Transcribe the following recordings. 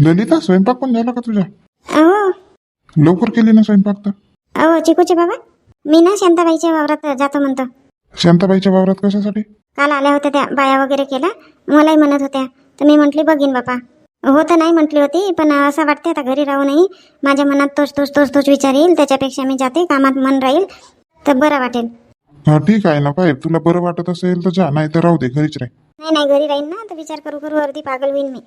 ललिता स्वयंपाक पण झाला का तुझा? अहो. लवकर केली ना स्वयंपाक तर. अहो चिकूचे बाबा. मी ना शांताबाईच्या वावरात जातो म्हणतो. शांताबाईच्या वावरात कशासाठी? काल आल्या होत्या त्या बाया वगैरे केल्या मलाही म्हणत होत्या. तर मी म्हटली बघीन बापा. हो तर नाही म्हटली होती पण असं वाटते आता घरी राहूनही माझ्या मनात तोच तोच तोच तोच विचार येईल. त्याच्यापेक्षा मी जाते कामात मन राहील तर बरं वाटेल. हा ठीक आहे ना पाय. तुला बरं वाटत असेल तर जा नाही तर राहू दे घरीच राह. नाही नाही घरी राहील ना. तर विचार करू करू अर्धी पागल होईन मी.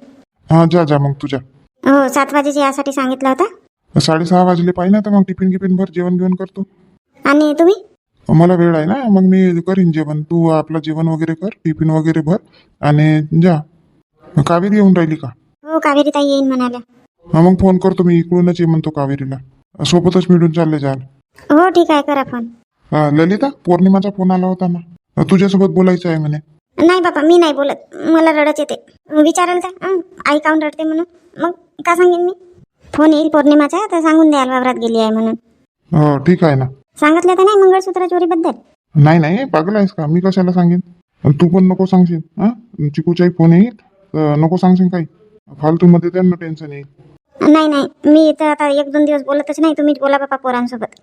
हा जा जा मग तुझ्या हो सात वाजेची यासाठी सांगितलं होतं? साडेसहा वाजले पाहिजे ना तर मग टिफिन गिफिन भर जेवण घेऊन करतो. आणि तुम्ही? मला वेळ आहे ना मग मी करीन जेवण. तू आपलं जेवण वगैरे कर टिफिन वगैरे भर आणि जा. कावेरी येऊन राहिली का? हो कावेरी ताई येईन म्हणाल्या. हा मग फोन करतो मी इकडूनच ये म्हणतो कावेरीला. सोबतच मिळून चालले जाल. हो ठीक आहे करा फोन. ललिता पौर्णिमाचा फोन आला होता ना. तुझ्यासोबत बोलायचं आहे म्हणे. नाही बाबा मी नाही बोलत. मला रडच येते. विचाराल का? हं, आई काऊन रडते म्हणून? मग का सांगेन मी? फोन येईल पौर्णिमाचा तर सांगून द्याल वावरात गेली आहे म्हणून. हो ठीक आहे ना. सांगितलं तर नाही मंगळसूत्र चोरीबद्दल? नाही नाही पागल आहेस का? मी कशाला सांगेन? आणि तू पण नको सांगशील हा चिकूचाही फोन येईल तर नको सांगशील काही. फालतूमध्ये त्यांना टेन्शन येईल. नाही नाही मी तर आता एक दोन दिवस बोलतच नाही तुम्हीच बोला बापा पोरांसोबत.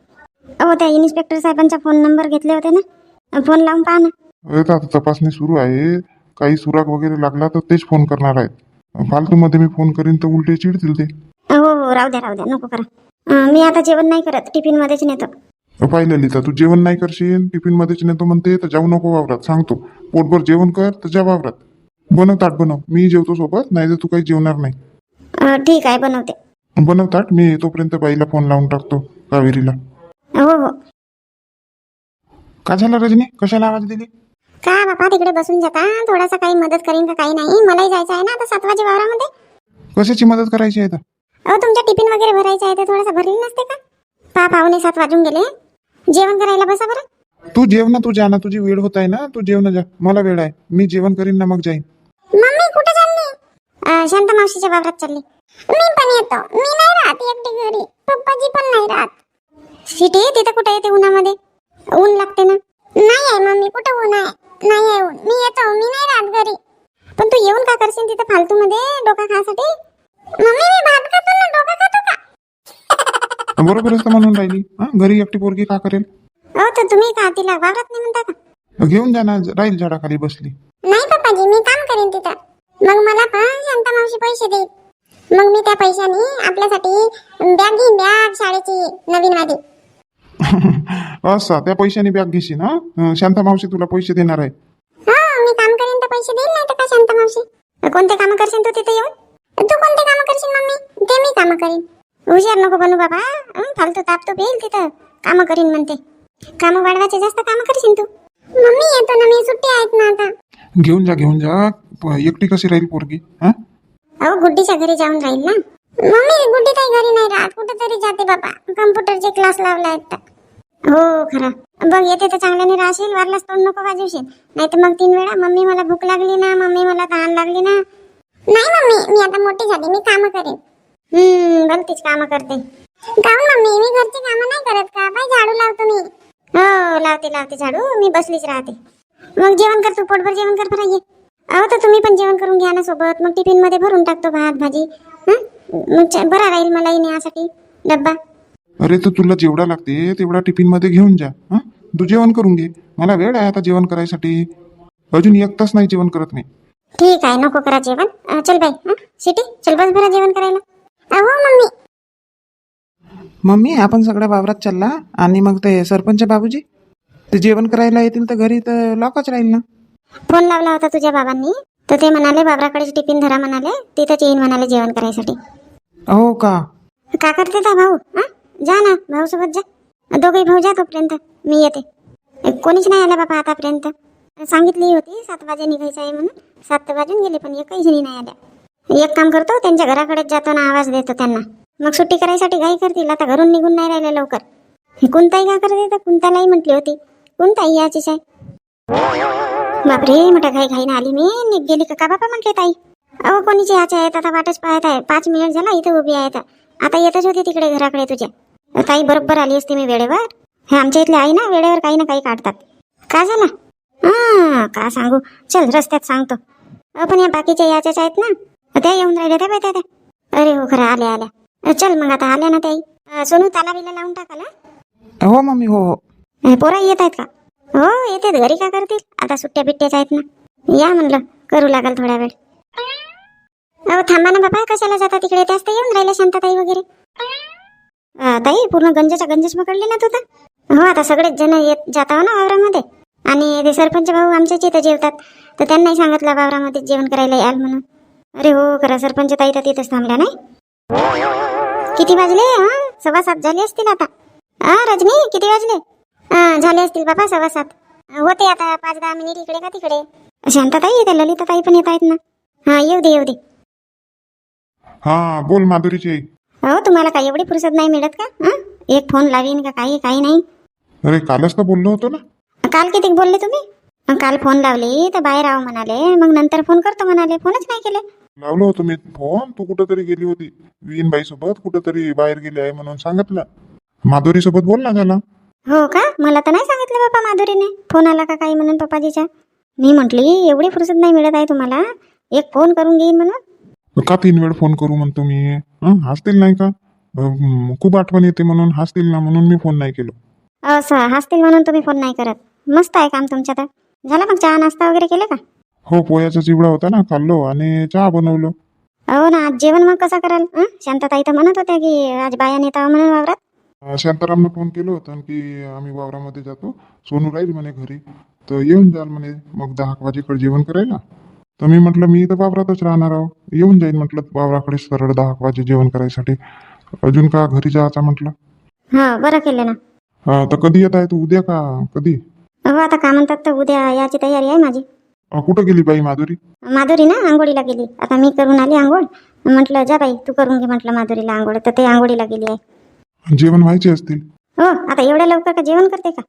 अहो त्या इन्स्पेक्टर साहेबांचा फोन नंबर घेतले होते ना? फोन लावून पहा ना. अरे तर आता तपासणी सुरू आहे. काही सुराग वगैरे लागला तर तेच फोन करणार आहेत. फालतूमध्ये मी फोन करीन तर उलटे चिडतील ते. हो हो राहू द्या राहू द्या नको करा. मी आता जेवण नाही करत टिफिनमध्येच नेतो. पाहिलं लिहिता तू जेवण नाही करशील टिफिन मध्येच नेतो म्हणते तर जाऊ नको वावरात सांगतो. पोटभर जेवण कर तर जा वावरात. बनव ताट बनव. मी जेवतो सोबत नाही तर तू काही जेवणार नाही. ठीक आहे बनवते. बनव ताट मी तोपर्यंत बाईला फोन लावून टाकतो कावेरीला. हो हो. का झालं रजनी? कशाला आवाज दिली? का बापा तिकडे बसून जाता थोडासा काही मदत करीन का काही नाही? मलाही जायचं आहे ना आता सात वाजे वावरामध्ये. कशाची मदत करायची आहे तर? अहो तुमच्या टिफिन वगैरे भरायचं आहे तर थोडासा भरलेलं नसते का? पा पाहुणे सात वाजून गेले. जेवण करायला बसा बरं. तू जेव ना तू जा ना. तुझी वेळ होत आहे ना तू जेव ना जा. मला वेळ आहे. मी जेवण करीन ना मग जाईन. मम्मी कुठे चालली? अं, शांता मावशीच्या वावरात चालली. मी पण येतो. मी नाही राहत एकटी घरी. पप्पाजी पण नाही राहत. सिटी तिथं कुठे येते उन्हामध्ये? ऊन लागते ना? नाही आहे मम्मी. कुठं ऊन आहे? नाही आहे ऊन मी येतो. मी नाही राहत घरी. पण तू येऊन का करशील तिथं फालतू मध्ये डोका खासाठी मम्मी मी भात खातो ना. डोका खातो का? बरोबरच तर म्हणून राहिली. हा घरी एकटी पोरगी का करेल? हो तर तुम्ही का तिला वावरात नाही म्हणता का? घेऊन जा ना राहील झाडाखाली बसली. नाही पप्पाजी मी काम करेन तिथं. मग मला पण शांता मावशी पैसे देईल. मग मी त्या पैशाने आपल्यासाठी बॅग घेईन बॅग शाळेची नवीन वाली असा. त्या पैशाने बॅग घेशील हा? शांता मावशी तुला पैसे देणार आहे. हो मी काम करेन तर पैसे देईल नाही तर का शांता मावशी? कोणते काम करशील तू तिथे येऊन? तू कोणते काम करशील मम्मी? ते मी काम करीन. हुशार नको बनू बाबा हं, फालतू ताप तो येईल तिथं. काम करीन म्हणते. काम वाढवायचे जास्त काम करशील तू? मम्मी येतो ना मी सुट्टी आहेत ना आता. घेऊन जा घेऊन जा. एकटी कशी राहील पोरगी हा? अहो गुड्डीच्या घरी जाऊन राहील ना. मम्मी गुड्डी काही घरी नाही राहत. कुठेतरी जाते बाबा. कम्प्युटरचे क्लास लावला आहेत हो खरं. बघ येते तर चांगल्याने राहशील. वारलाच तोंड नको वाजवशील. नाही तर मग तीन वेळा मम्मी मला भूक लागली ना मम्मी मला तहान लागली ना. नाही मम्मी मी आता मोठी झाली. मी काम करेन. हम्म भलतीच कामं करते. काहून मम्मी मी घरची कामं नाही करत का? बाई झाडू लावतो मी. हो लावते लावते झाडू. मी बसलीच राहते. मग जेवण कर तू पोटभर जेवण कर बरं ये. अहो तर तुम्ही पण जेवण करून घ्या ना सोबत. मग टिफिनमध्ये भरून टाकतो भात भाजी. हं? मग बरा राहील मलाही नेण्यासाठी डब्बा. अरे तर तुला जेवढा लागते तेवढा टिफिनमध्ये घेऊन जा हा? तू जेवण करून घे. मला वेळ आहे आता जेवण करायसाठी. अजून एक तास नाही जेवण करत मी. ठीक आहे नको करा जेवण. चल बाई हं? सिटी चल बस बरा जेवण करायला. अहो मम्मी. मम्मी आपण सगळ्या वावरात चालला. आणि मग ते सरपंच बाबूजी? ते जेवण करायला येतील तर घरी तर लॉकच राहील ना? फोन लावला होता तुझ्या बाबांनी. तर ते म्हणाले बाबराकडे टिफिन धरा म्हणाले. तिथंच येईन म्हणाले जेवण करायसाठी. हो का? का करते का भाऊ? हा? जा ना भाऊ सोबत जा. दोघे भाऊ जा तोपर्यंत. मी येते. कोणीच नाही आला बाबा आतापर्यंत. सांगितली होती सात वाजे निघायचं आहे म्हणून. सात वाजून गेले पण एकही जणी नाही आल्या. एक काम करतो त्यांच्या घराकडेच जातो ना आवाज देतो त्यांना. मग सुट्टी करायसाठी घाई करतील आता घरून निघून नाही राहिले लवकर. हे का करते तर कुंतालाही म्हटली होती. कोणताही याचीच आहे. बापरे मोठ्या घाई घाईने आली मी. निघ गेली का? का बापा म्हटले ताई? अहो कोणीची याचे आहेत? आता वाटच पाहत आहे. पाच मिनिट झाला इथं उभी आहे आता. येतच होती तिकडे घराकडे तुझ्या ताई बरोबर आली असती मी वेळेवर. हे आमच्या इथले आई ना वेळेवर काही ना काही काढतात. का झालं? हा का सांगू? चल रस्त्यात सांगतो. पण या बाकीच्या याच्याच आहेत ना. त्या येऊन राहिल्या त्या त्या. अरे हो खरं आल्या आल्या. चल मग आता आल्या ना ताई. सोनू तालाबीला लावून टाकाला हो मम्मी हो हो. पोरा येत आहेत का? हो येतात. घरी का करतील? आता सुट्ट्या बिट्ट्याच आहेत ना. या म्हणलं करू लागल थोड्या वेळ. अहो थांबा ना बाबा कशाला जाता तिकडे त्याच तर येऊन राहिल्या शांताताई वगैरे. ताई पूर्ण गंजाच्या गंजच पकडली ना तू तर? हो आता सगळेच जण येत जाता हो ना वावरामध्ये. आणि ते सरपंच भाऊ आमच्याच इथं जेवतात. तर त्यांनाही सांगितलं वावरामध्ये जेवण करायला याल म्हणून. अरे हो करा सरपंच ताई तर तिथंच थांबल्या नाही? किती वाजले? हा सव्वा सात झाले असतील आता. हा रजनी किती वाजले? हा झाले असतील बाबा सव्वा सात. होते आता पाच दहा मिनिट इकडे का तिकडे? शांताताई येते ललिताताई पण येत आहेत ना. हा येऊ दे येऊ दे. हा बोल माधुरीची आई हो तुम्हाला काही एवढी फुरसत नाही मिळत का? हा? एक फोन लावीन का काही? काही नाही. अरे कालच तर बोललो होतो ना. काल किती बोलले तुम्ही? काल फोन लावली तर बाहेर आहो म्हणाले मग नंतर फोन करतो म्हणाले. फोनच नाही केले. लावलो होतो मी. फोन? तू कुठंतरी गेली होती. विनबाई सोबत कुठंतरी बाहेर गेली आहे म्हणून सांगितलं. माधुरी सोबत बोल ना झाला हो का? मला तर नाही सांगितलं बापा माधुरीने. फोन आला का काही म्हणून पप्पाजीच्या? मी म्हटली एवढी फुरसत नाही मिळत आहे तुम्हाला. एक फोन करून घेईन म्हणून. का तीन वेळ फोन करू म्हणतो मी? हसतील नाही का? खूप आठवण येते म्हणून हसतील ना म्हणून मी फोन नाही केलो. असं हसतील म्हणून तुम्ही फोन नाही करत. मस्त आहे काम तुमच्या तर झाला मग चहा नाश्ता वगैरे केला का? हो पोह्याचा चिवडा होता ना खाल्लो आणि चहा बनवलो. हो ना आज जेवण मग कसं कराल? शांतताई तर म्हणत होत्या की आज बाया नेता म्हणून वावरात. अं, शांतारामनं फोन केलं होतं की आम्ही वावरामध्ये जातो. सोनू राहील म्हणे घरी. तर येऊन जाल म्हणे मग दहा वाजेकडे जेवण करायला. तर मी म्हटलं मी तर वावरातच राहणार आहो. येऊन जाईन म्हटलं वावराकडे सरळ दहा वाजे जेवण करायसाठी. अजून का घरी जायचं म्हटलं? हो बरं केलं ना. अं, तर कधी येत आहे तू? उद्या का? कधी? हो आता का म्हणतात तर उद्या याची तयारी आहे माझी. अं, कुठं गेली बाई माधुरी? माधुरी ना आंघोळीला गेली. आता मी करून आली आंघोळ. म्हटलं जा बाई तू करून घे म्हटलं माधुरीला आंघोळ. तर ते आंघोळीला गेली आहे. जेवण व्हायचे असतील? हो आता एवढ्या लवकर का जेवण करते का?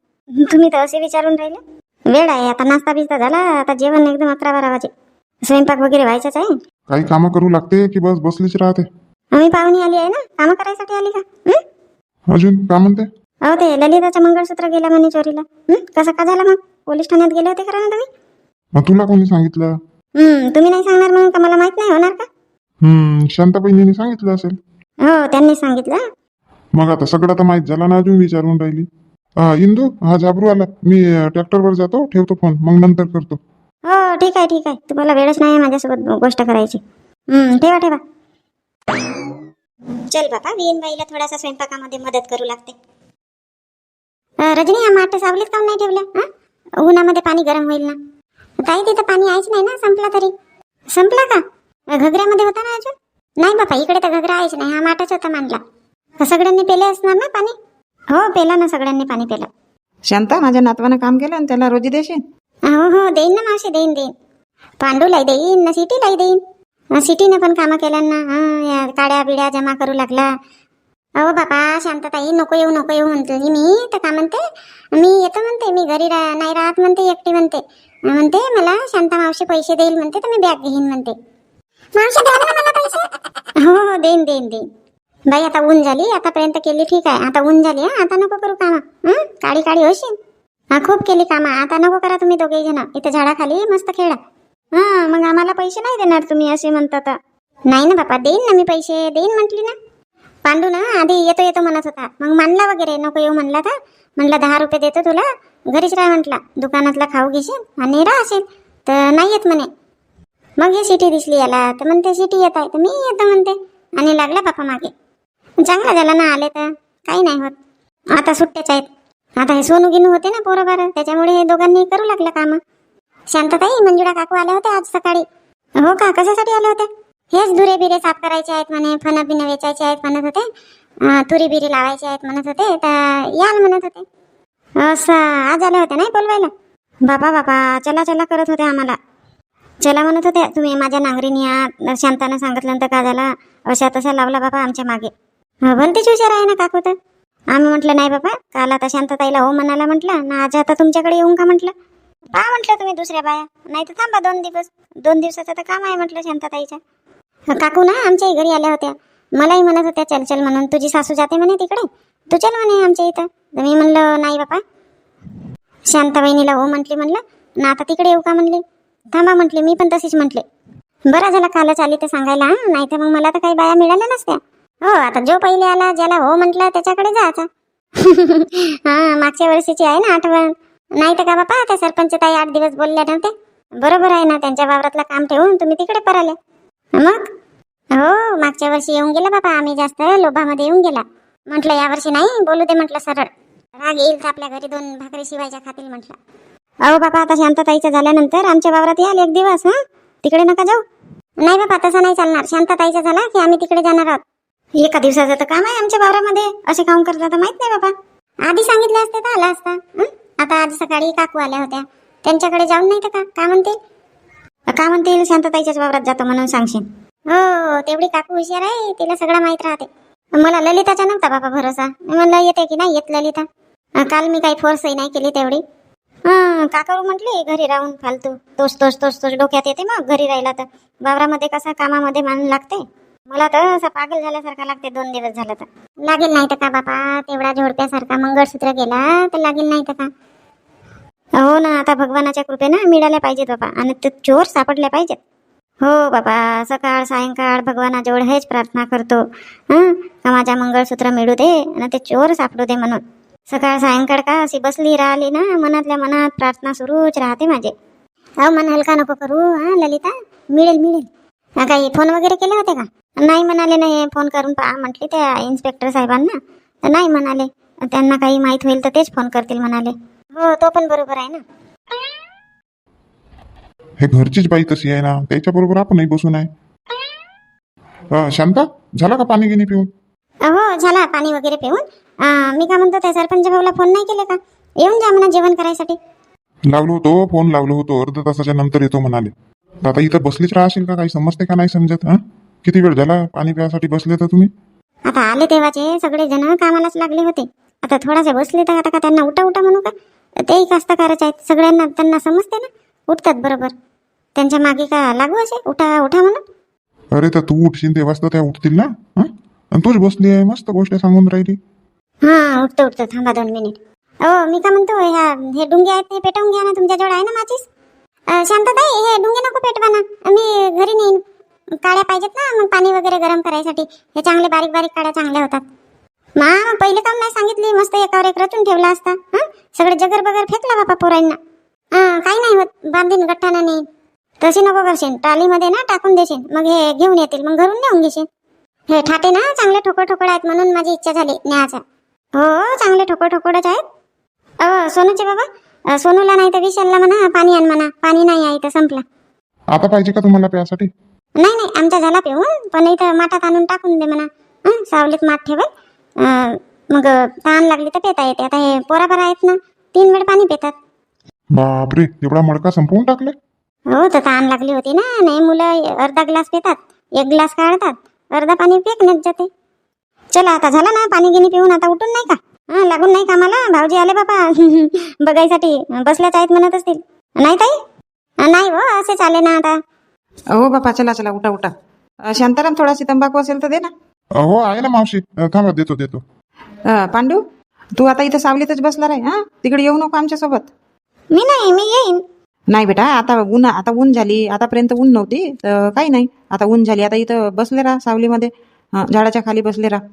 तुम्ही तर असे विचारून राहिले. वेळ आहे आता नाश्ता बिस्ता झाला आता जेवण एकदम अकरा बारा वाजे. स्वयंपाक वगैरे व्हायचाच आहे? काही कामं करू लागते की बस बसलीच राहते. आम्ही पाहुणी आली आहे ना? कामं करायसाठी आली का? हं? अजून का म्हणते? अहो ते ललिताचं मंगळसूत्र गेला म्हणे चोरीला. हं? कसं का झालं मग? पोलीस ठाण्यात गेले होते खरं ना तुम्ही? मग तुला कोणी सांगितलं? हं, तुम्ही नाही सांगणार म्हणून का मला माहीत नाही होणार का? हम्म शांताबाईंनी सांगितलं असेल. हो त्यांनी सांगितलं. मग आता सगळं तर माहीत झाला ना अजून विचारून राहिली. इंदू हा झाबरू आला. मी अं, ट्रॅक्टरवर जातो ठेवतो फोन मग नंतर करतो. हो ठीक आहे ठीक आहे. तुम्हाला वेळच नाही आहे माझ्यासोबत गोष्ट करायची. ठेवा ठेवा. चल बाबा बाईला थोडासा स्वयंपाकामध्ये मदत करू लागते. रजनी हा माठ सावलीत काम नाही ठेवलं उन्हामध्ये पाणी गरम होईल ना? ताई तिथं पाणी आहेच नाही ना संपला तरी. संपला का? घगऱ्यामध्ये होता ना अजून? नाही बाबा इकडे तर घगरा आहेच नाही हा माठाच होता मांडला. सगळ्यांनी पेले असणार ना पाणी? हो पेला ना सगळ्यांनी पाणी पेलं. शांता माझ्या नातवानं काम केलं आणि त्याला रोजी देशील? हो हो देईन ना मावशी देईन देईन. पांडूलाही देईन ना सिटीलाही देईन. सिटीनं पण कामं केलं ना हं, या काड्या बिड्या जमा करू लागला. अहो बापा शांतताई नको येऊ नको येऊ म्हणते. मी तर का म्हणते? मी येतो म्हणते मी घरी रा नाही राहत म्हणते एकटी म्हणते. म्हणते मला शांता मावशी पैसे देईल म्हणते तर मी बॅग घेईन म्हणते. मावशी द्या ना मला पैसे. हो हो देईन देईन देईन. बाई आता ऊन झाली आतापर्यंत केली ठीक आहे. आता ऊन झाली हा आता नको करू कामं. काळी काळी होशील. हा खूप केली कामं. आता नको करा तुम्ही दोघे जण. इथे झाडाखाली मस्त खेळा. हा मग आम्हाला पैसे नाही देणार तुम्ही असे म्हणतात नाही ना बापा देईन ना मी पैसे. देईन म्हटली ना. पांडू ना आधी येतो येतो म्हणत होता. मग मानला वगैरे नको येऊ म्हणला तर. म्हणलं दहा रुपये देतो तुला. घरीच राह म्हटला. दुकानातला खाऊ घेशील आणि राह असेल. तर नाही येत म्हणे. मग हे सिटी दिसली याला. तर म्हणते सिटी येत आहे. तर मी येतो म्हणते. आणि लागला बापा मागे. चांगला झाला ना आले तर. काही नाही होत. आता सुट्ट्याच आहेत. आता हे सोनू गिनू होते ना पोरं बारं त्याच्यामुळे हे दोघांनी करू लागलं कामं. शांतताई मंजुळा काकू आल्या होत्या आज सकाळी. हो का? कशासाठी आल्या होत्या? हेच धुरे बिरे साफ करायचे आहेत म्हणे फणा बिन वेचायचे आहेत म्हणत होते. तुरी बिरी लावायचे आहेत म्हणत होते. तर याल म्हणत होते. असं आज आल्या होत्या नाही बोलवायला? बापा बापा चला चला करत होते आम्हाला. चला म्हणत होते तुम्ही माझ्या नांगरीने या शांतानं सांगितल्यानंतर का झाला अशा तशा लावला बाबा आमच्या मागे. भलतीच हुशार आहे ना काकू तर? आम्ही म्हटलं नाही बाबा काल आता शांतताईला हो म्हणाला म्हटलं ना आज आता तुमच्याकडे येऊन का म्हटलं? पा म्हटलं तुम्ही दुसऱ्या बाया नाही तर थांबा दोन दिवस दोन दिवसाचं तर काम आहे म्हटलं शांतताईच्या काकू ना आमच्याही घरी आल्या होत्या मलाही म्हणत होत्या चल चल म्हणून तुझी सासू जाते म्हणे तिकडे तू चल म्हणे आमच्या इथं. तर मी म्हणलं नाही बापा. शांता हो म्हटली म्हणलं ना आता तिकडे येऊ का? म्हणली थांबा म्हटले मी पण तशीच म्हटले. बरं झालं कालच आली तर सांगायला नाही तर मग मला तर काही बाया मिळाल्या नसत्या. हो आता जो पहिले आला ज्याला हो म्हटलं त्याच्याकडे जायचा हा मागच्या वर्षीची आहे ना आठवण. नाही तर का बापा त्या सरपंच ताई आठ दिवस बोलल्या नव्हते. बरोबर आहे ना त्यांच्या वावरातलं काम ठेवून तुम्ही तिकडे पराले. मग? हो मागच्या वर्षी येऊन गेला बाबा आम्ही जास्त लोभामध्ये येऊन गेला. म्हटलं यावर्षी नाही बोलू दे म्हटलं सरळ. राग येईल तर आपल्या घरी दोन भाकरी शिवायच्या खातील म्हटलं. अहो बापा आता शांतताईचं झाल्यानंतर आमच्या वावरात याल एक दिवस हा? तिकडे नका जाऊ. नाही बापा तसं नाही चालणार. शांतताईचा झाला की आम्ही तिकडे जाणार आहोत. एका दिवसाचं तर काम आहे आमच्या वावरामध्ये. असे काम करतात माहीत नाही बाबा. आधी सांगितले असते तर आला असता. आता आज सकाळी काकू आल्या होत्या. त्यांच्याकडे जाऊन नाही तर का? म्हणतील? का म्हणतील? शांतताईच्याच वावरात जातो म्हणून सांगशील. हो तेवढी काकू हुशार आहे. तिला सगळं माहीत राहते. मला ललिताचा नव्हता बाबा भरोसा. मला म्हणलं येते की नाही? येत ललिता. काल मी काही फोर्सही नाही केली तेवढी. हा का करू म्हटली घरी राहून फालतू. तोच तोच तोच तोच डोक्यात येते मग घरी राहिला तर. वावरामध्ये कसा कामामध्ये मान लागते. मला तर असं पागल झाल्यासारखा लागते दोन दिवस झालं तर. लागेल नाही तर का बापा? तेवढा झोडप्यासारखा मंगळसूत्र गेला तर लागेल नाही तर का? हो ना आता भगवानाच्या कृपेनं मिळाल्या पाहिजेत बाबा आणि ते चोर सापडल्या पाहिजेत. हो बाबा सकाळ सायंकाळ भगवानाजवळ हेच प्रार्थना करतो. हं? का माझ्या मंगळसूत्र मिळू दे आणि ते चोर सापडू दे म्हणून. सकाळ सायंकाळ का अशी बसली राहिली ना मनातल्या मनात प्रार्थना सुरूच राहते माझे. अहो मन हलका नको करू हा ललिता? मिळेल मिळेल. काही फोन वगैरे केले होते का? नाही म्हणाले नाही फोन करून पहा म्हटले त्या इन्स्पेक्टर साहेबांना. तर नाही म्हणाले. त्यांना काही माहीत होईल तर तेच फोन करतील म्हणाले. हो तो पण बरोबर आहे ना. हे घरचीच बाई तशी आहे ना? त्याच्याबरोबर आपणही बसून आहे. शांता झाला का पाणी गिनी पिऊन? हो झाला. पाणी वगैरे पिऊन. मी का म्हणतो त्या सरपंच भाऊला फोन नाही केले का? येऊन जा म्हणा जेवण करायसाठी. लावलो होतो फोन लावलो होतो. अर्धा तासाच्या नंतर येतो म्हणाले. आता इथं बसलीच राहशील का? काही समजते का नाही समजत हा? किती वेळ झाला पाणी प्यासाठी बसले तर तुम्ही? आता आले तेव्हाचे सगळे जण कामालाच लागले होते. आता थोडासे बसले तर आता का त्यांना उठा उठा म्हणू का? तेही कास्तकारच आहेत. सगळ्यांना त्यांना समजते ना? उठतात बरोबर. त्यांच्या मागे का लागू असे? उठा उठा म्हणून? अरे तर तू उठशील तेव्हाच तर त्या उठतील ना? आणि तूच बसली आहे मस्त गोष्ट सांगून राहिली. हा उठतो उठतो. थांबा दोन मिनिट. हो मी का म्हणतो ह्या हे डुंगे आहेत ते पेटवून घ्या ना. तुमच्याजवळ आहे ना अं, शांतताई हे डुंगे नको पेटवा ना मी घरी नेईन. काड्या पाहिजेत ना मग पाणी वगैरे गरम करायसाठी. हे चांगले बारीक बारीक काड्या चांगल्या होतात. मा पहिले काम नाही सांगितली मस्त एकावर एक रचून ठेवला असता. हा? सगळे जगर बगर फेकला बापा पोरांना. हा काही नाही होत. बांधीन गठ्ठाना नेईन. तशी नको करशील. ट्रॉलीमध्ये ना टाकून देशील. मग हे घेऊन येतील. मग घरून नेऊन घेशील. हे ठाटे ना चांगले ठोकळ ठोकळ आहेत म्हणून माझी इच्छा झाली न्यायचा. हो चांगले ठोकळ ठोकळच आहेत. अ सोनूचे बाबा सोनूला नाही तर विशालला म्हणा पाणी आण म्हणा पाणी नाही आहे तर संपला. आता पाहिजे का तुम्हाला प्यासाठी? नाही नाही आमचा झाला पिऊन पण इथं माठात आणून टाकून दे म्हणा हं, सावलीत माठ ठेवल. अ, मग तहान लागली तर पेता येते. आता हे पोराबारा आहेत ना तीन वेळ पाणी पितात. बापरे एवढा मडका संपवून टाकले हो तर तहान लागली होती ना. नाही मुलं अर्धा ग्लास पितात एक ग्लास काढतात. अर्धा पाणी फेकण्यात जाते. चला आता झालं ना पाणी गिनी पिऊन आता उठून नाही का? हा लागून नाही कामाला? भाऊजी आले बाबा. बघायसाठी. बसल्याच आहेत म्हणत असतील. नाही ताई? नाही हो असेच आले ना आता. अहो बापा चला चला उठा उठा. अं, शांताराम थोडाशी तंबाखू असेल तर दे ना. हो आहे ना मावशी. अं, थांबा देतो देतो. अं, पांडू तू आता इथं सावलीतच बसला रे हा? तिकडे येऊ नको आमच्यासोबत मी नाही मी येईन. नाही बेटा आता ऊन आता ऊन झाली. आतापर्यंत ऊन नव्हती. तर काही नाही. आता ऊन झाली. आता इथं बसले राहा सावलीमध्ये. हं, झाडाच्या खाली बसले राहा.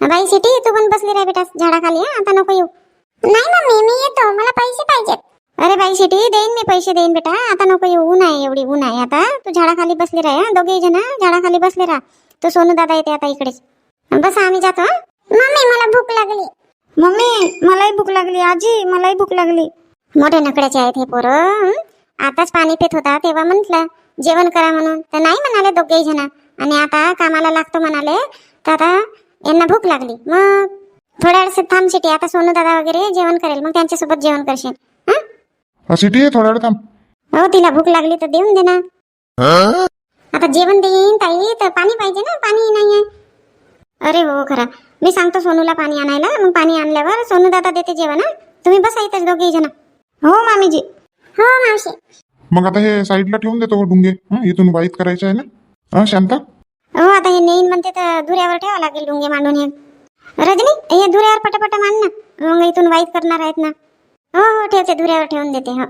बाई सिटी तू पण बसली राह बेटा झाडाखाली हा? आता नको येऊ. नाही मम्मी मी येतो. मला पैसे पाहिजेत. अरे बाई सिटी देईन मी पैसे देईन बेटा. आता नको येऊ. ऊन आहे एवढी ऊन आहे. आता तू झाडाखाली बसली राह हा? दोघे जण झाडाखाली बसले राहा. तो सोनू दादा येते आता इकडेच बस आम्ही जातो हं? मम्मी मला भूक लागली. मम्मी मलाही भूक लागली. आजी मलाही भूक लागली. मोठे नकड्याचे आहेत हे पोरं हं? आताच पाणी पित होता तेव्हा म्हंटल जेवण करा म्हणून. तर नाही म्हणाले दोघेही जण. आणि आता कामाला लागतो म्हणाले. तर आता यांना भूक लागली. मग थोड्या वेळ थांब सिटी आता सोनू दादा वगैरे जेवण करेल मग त्यांच्यासोबत जेवण करशील. हं? सिटी थोड्या वेळ थांब. हो तिला भूक लागली तर देऊन दे ना. आता जेवण देईन ताई तर पाणी पाहिजे ना पाणी नाहीये अरे हो खरा. मी सांगतो सोनूला पाणी आणायला मग पाणी आणल्यावर सोनू दादा देते जेवण हं? तुम्ही बसा इथंच दोघेही जण. हो मामीजी. हो मावशी. मग आता हे साईडला ठेवून देतो डुंगे. इथून वाईट करायचं आहे ना? हा शांता? हो आता हे नेईन म्हणते तर धुऱ्यावर ठेवावं लागेल लुंगे मांडून हे. रजनी हे धुऱ्यावर पटापट मांड ना. मग इथून वाईट करणार आहेत ना. हो हो ठेवते धुऱ्यावर ठेवून देते हो.